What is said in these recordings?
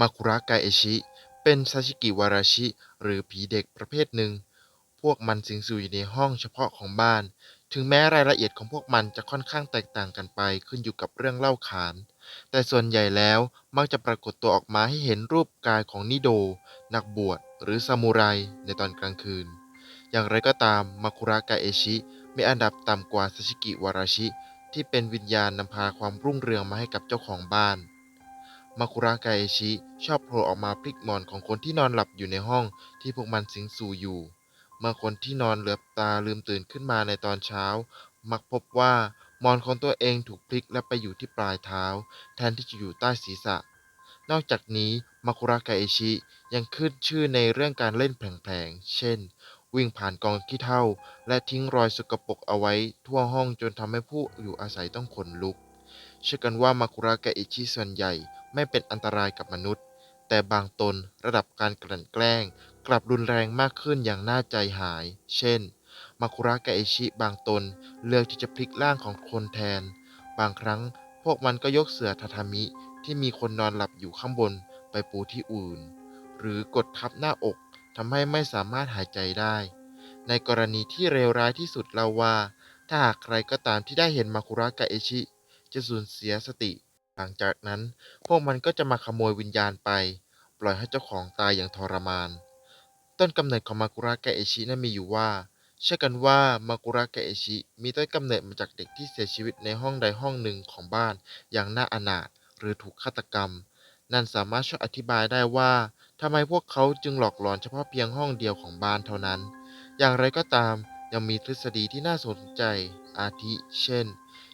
มาเอชิ เป็นซาชิกิวาราชิ หรือผีเด็กประเภทหนึ่ง พวกมันสิงสู่อยู่ในห้องเฉพาะของบ้าน ถึงแม้รายละเอียดของพวกมันจะค่อนข้างแตกต่างกันไปขึ้นอยู่กับเรื่องเล่าขาน แต่ส่วนใหญ่แล้วมักจะปรากฏตัวออกมาให้เห็นรูปกายของนิโด นักบวช หรือซามูไรในตอนกลางคืน อย่างไรก็ตามมาคุระกาเอชิมีอันดับต่ำกว่าซาชิกิวาราชิที่เป็นวิญญาณนำพาความรุ่งเรืองมาให้กับเจ้าของบ้าน มาคุระกาเอชิ ชอบโผล่ออกมาพลิกหมอนของคนที่นอนหลับอยู่ในห้องที่พวกมันสิงสู่อยู่ เมื่อคนที่นอนเหลือบตาลืมตื่นขึ้นมาในตอนเช้า มักพบว่าหมอนของตัวเองถูกพลิกและไปอยู่ที่ปลายเท้า แทนที่จะอยู่ใต้ศีรษะ นอกจากนี้มาคุระกาเอชิยังขึ้นชื่อในเรื่องการเล่นแผลงๆ เช่น วิ่งผ่านกองขี้เถ้า และทิ้งรอยสกปรกเอาไว้ทั่วห้องจนทำให้ผู้อยู่อาศัยต้องขนลุก เชื่อกันว่ามาคุระกาเอชิส่วนใหญ่ ไม่เป็นอันตรายกับมนุษย์ แต่บางตนระดับการกลั่นแกล้ง กลับรุนแรงมากขึ้นอย่างน่าใจหาย เช่น มาคุระกาเอชิบางตนเลือกที่จะพลิกร่างของคนแทน บางครั้งพวกมันก็ยกเสื่อทาทามิที่มีคนนอนหลับอยู่ข้างบนไปปูที่อื่น หรือกดทับหน้าอกทำให้ไม่สามารถหายใจได้ ในกรณีที่เลวร้ายที่สุดเล่าว่า ถ้าหากใครก็ตามที่ได้เห็นมาคุระกาเอชิ จะสูญเสียสติ หลังจากนั้นพวกมันก็จะมาขโมยวิญญาณไป ปล่อยให้เจ้าของตายอย่างทรมาน ต้นกำเนิดของมาคุระกาเอชินั้นมีอยู่ว่า เชื่อกันว่ามาคุระกาเอชิมีต้นกำเนิดมาจากเด็กที่เสียชีวิตในห้องใดห้องหนึ่งของบ้านอย่างน่าอนาถหรือถูกฆาตกรรม นั่นสามารถช่วยอธิบายได้ว่าทำไมพวกเขาจึงหลอกหลอนเฉพาะเพียงห้องเดียวของบ้านเท่านั้น อย่างไรก็ตามยังมีทฤษฎีที่น่าสนใจอาทิ เช่น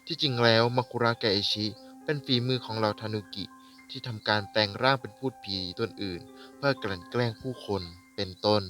ที่จริงแล้วมาคุระกาเอชิ เป็นฝีมือของเหล่าทานุกิ ที่ทำการแปลงร่างเป็นพูดผีตนอื่น เพื่อกลั่นแกล้งผู้คนเป็นต้น